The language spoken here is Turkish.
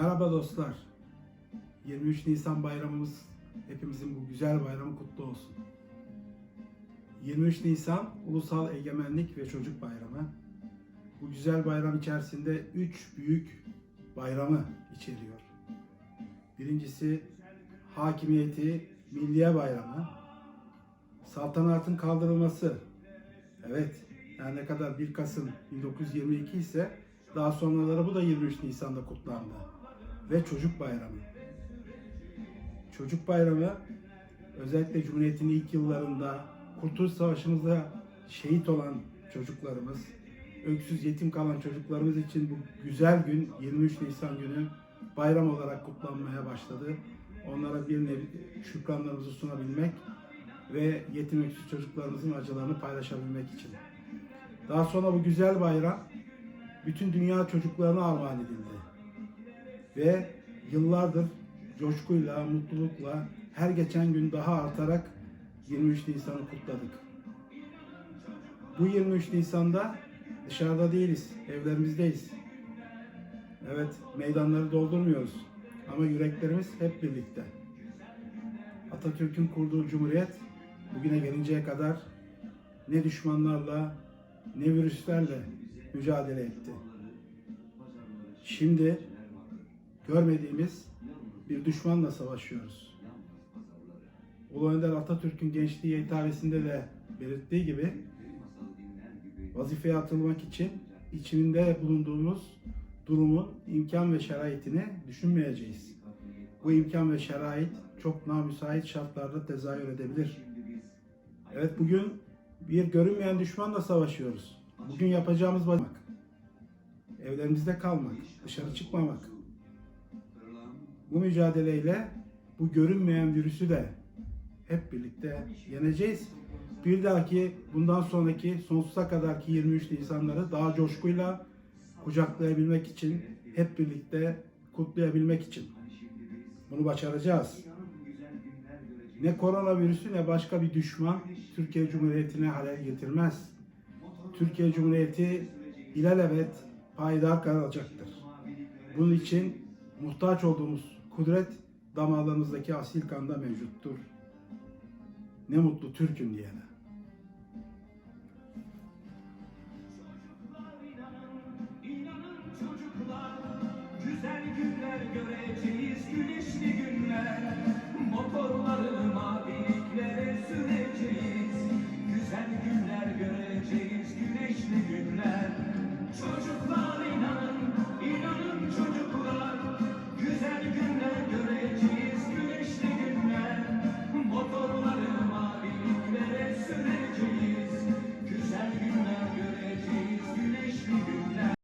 Merhaba dostlar. 23 Nisan bayramımız hepimizin bu güzel bayramı kutlu olsun. 23 Nisan Ulusal Egemenlik ve Çocuk Bayramı. Bu güzel bayram içerisinde üç büyük bayramı içeriyor. Birincisi Hakimiyeti Milliye Bayramı. Saltanatın kaldırılması. Evet, her ne kadar 1 Kasım 1922 ise daha sonraları bu da 23 Nisan'da kutlandı. Ve Çocuk Bayramı. Çocuk Bayramı özellikle Cumhuriyet'in ilk yıllarında Kurtuluş Savaşı'mızda şehit olan çocuklarımız, öksüz yetim kalan çocuklarımız için bu güzel gün 23 Nisan günü bayram olarak kutlanmaya başladı. Onlara bir nevi şükranlarımızı sunabilmek ve yetim öksüz çocuklarımızın acılarını paylaşabilmek için. Daha sonra bu güzel bayram bütün dünya çocuklarına armağan edildi. Ve yıllardır coşkuyla, mutlulukla her geçen gün daha artarak 23 Nisan'ı kutladık. Bu 23 Nisan'da dışarıda değiliz, evlerimizdeyiz. Evet, meydanları doldurmuyoruz ama yüreklerimiz hep birlikte. Atatürk'ün kurduğu cumhuriyet bugüne gelinceye kadar ne düşmanlarla ne virüslerle mücadele etti. Şimdi görmediğimiz bir düşmanla savaşıyoruz. Ulu Önder Atatürk'ün gençliği hitabesinde de belirttiği gibi vazifeye atılmak için içinde bulunduğumuz durumun imkan ve şeraitini düşünmeyeceğiz. Bu imkan ve şerait çok namüsait şartlarda tezahür edebilir. Evet bugün bir görünmeyen düşmanla savaşıyoruz. Bugün yapacağımız bakmak. Evlerimizde kalmak, dışarı çıkmamak. Bu mücadeleyle bu görünmeyen virüsü de hep birlikte yeneceğiz. Bir dahaki bundan sonraki sonsuza kadarki 23 Nisanları daha coşkuyla kucaklayabilmek için, hep birlikte kutlayabilmek için. Bunu başaracağız. Ne koronavirüsü ne başka bir düşman Türkiye Cumhuriyeti'ne halel getirmez. Türkiye Cumhuriyeti ilelebet payidar kalacaktır. Bunun için muhtaç olduğumuz kudret damarlarımızdaki asil kanda mevcuttur. Ne mutlu Türk'üm diyene. Güzel günler göreceğiz, güneşli günler.